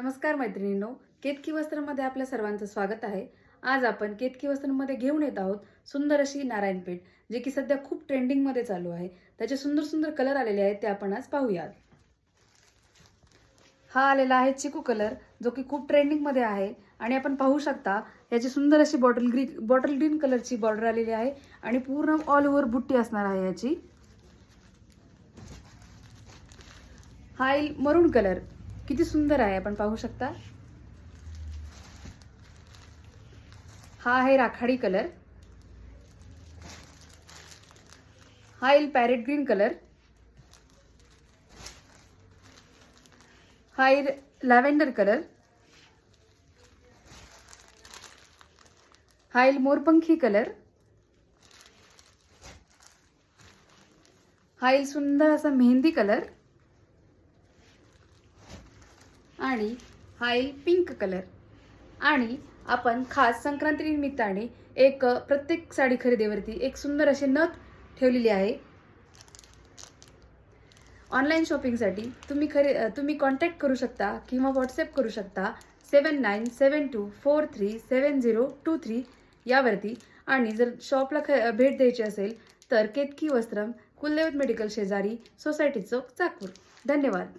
नमस्कार मैत्रिणींनो केतकी वस्त्रमध्ये आपल्या सर्वांचं स्वागत आहे. आज आपण केतकी वस्त्रमध्ये घेऊन येत आहोत सुंदर अशी नारायणपेठ जे की सध्या खूप ट्रेंडिंगमध्ये चालू आहे. त्याचे सुंदर सुंदर कलर आलेले आहेत ते आपण आज पाहूयात. हा आलेला आहे चिकू कलर जो की खूप ट्रेंडिंगमध्ये आहे. आणि आपण पाहू शकता याची सुंदर अशी बॉटल ग्रीन बॉटल ग्रीन कलरची बॉर्डर आलेली आहे. आणि पूर्ण ऑल ओव्हर बुट्टी असणार आहे याची. हा येईल मरून कलर किती सुंदर आहे आपण पाहू शकता. हा आहे राखाडी कलर. हा येईल पॅरेट ग्रीन कलर. हा येईल लॅव्हेंडर कलर. हा येईल मोरपंखी कलर. हा येईल सुंदर असा मेहंदी कलर. आणि हा येईल पिंक कलर आणि आपण खास संक्रांतीनिमित्ताने एक प्रत्येक साडी खरेदीवरती एक सुंदर असे नथ ठेवलेली आहे. ऑनलाईन शॉपिंगसाठी तुम्ही खरे तुम्ही कॉन्टॅक्ट करू शकता किंवा व्हॉट्सअप करू शकता seven nine seven two four three seven zero two three यावरती. आणि जर शॉपला ख भेट द्यायची असेल तर केतकी वस्त्रम कुलदेवत मेडिकल शेजारी सोसायटी चौक चाकूर. धन्यवाद.